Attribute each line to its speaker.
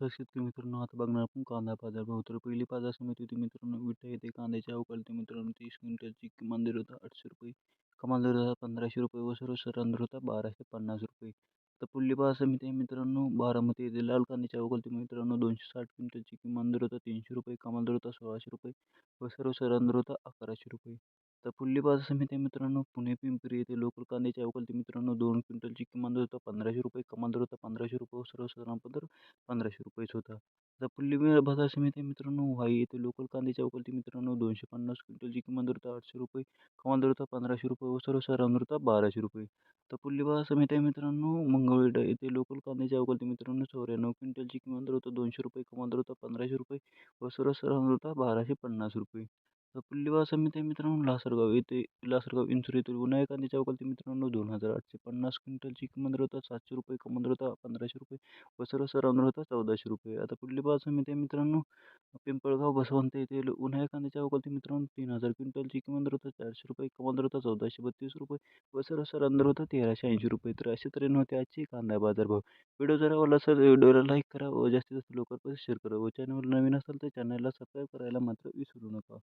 Speaker 1: तर शेतकरी मित्रांनो आता बघणार आपण कांदा बाजार भाव तर पहिली बाजार समिती होती मित्रांनो विटा येथे कांद्याच्या अवकाळी मित्रांनो तीस क्विंटलची किमान दर होता आठशे रुपये. कमाल दर होता पंधराशे रुपये व सर्व सरांदर होता बाराशे पन्नास रुपये. तर पुढली बाजार समिती आहे मित्रांनो बारामती येथे लाल कांद्याच्या अवकाळी मित्रांनो दोनशे साठ क्विंटलची किमान दर होता तीनशे रुपये. कमाल दर होता सोळाशे रुपये व सर्व सरांदर होता अकराशे रुपये. तर पुढली समिती मित्रांनो पुणे पिंपरी येथे लोकल कांद्याची अवकाळी मित्रांनो दोन क्विंटलची किमान दर होता पंधराशे रुपये कमाल दर होता पंधराशे रुपये व सर्व पंधराशे रुपयेच होता. तर पुढली बाजार समिती मित्रांनो वाई येथे लोकल कांद्याची अवकाळी मित्रांनो दोनशे पन्नास क्विंटलची किमान दर होता आठशे रुपये कमाल दर होता पंधराशे रुपये व सर्व सरांदर होता बाराशे रुपये. तर पुढली बाजार समिती मित्रांनो मंगळवेढा येथे लोकल कांद्याची अवकाळी मित्रांनो चौऱ्याण्णव क्विंटलची किमान दर होता दोनशे रुपये कमाल दर होता पंधराशे रुपये व सर्व सरांदर होता बाराशे पन्नास रुपये. तर समिती मित्रांनो लासरगाव येथे लासरगाव इंचूर येथील उन्हाळी कांद्याची अवकाळी मित्रांनो दोन हजार आठशे पन्नास क्विंटलची किमान होता सातशे रुपये कमाल होता पंधराशे रुपये व सर्व सरांदर होता चौदाशे रुपये. आता पुढली बाजार समिती मित्रांनो पिंपळगाव बसवंत येथील उन्हाळी कांद्याची अवकाळी मित्रांनो तीन हजार क्विंटलची किमान होता चारशे रुपये कमाल होता चौदाशे बत्तीस रुपये व सर्व सरांदर होता तेराशे ऐंशी रुपये. तर असे तऱ्हेने होते आजचे कांदा बाजार भाव. व्हिडिओ जर आवडला असेल व्हिडिओला लाईक करा व जास्तीत जास्त लवकर शेअर करा व चॅनल नवीन असेल तर चॅनलला सबस्क्राईब करायला मात्र विसरू नका.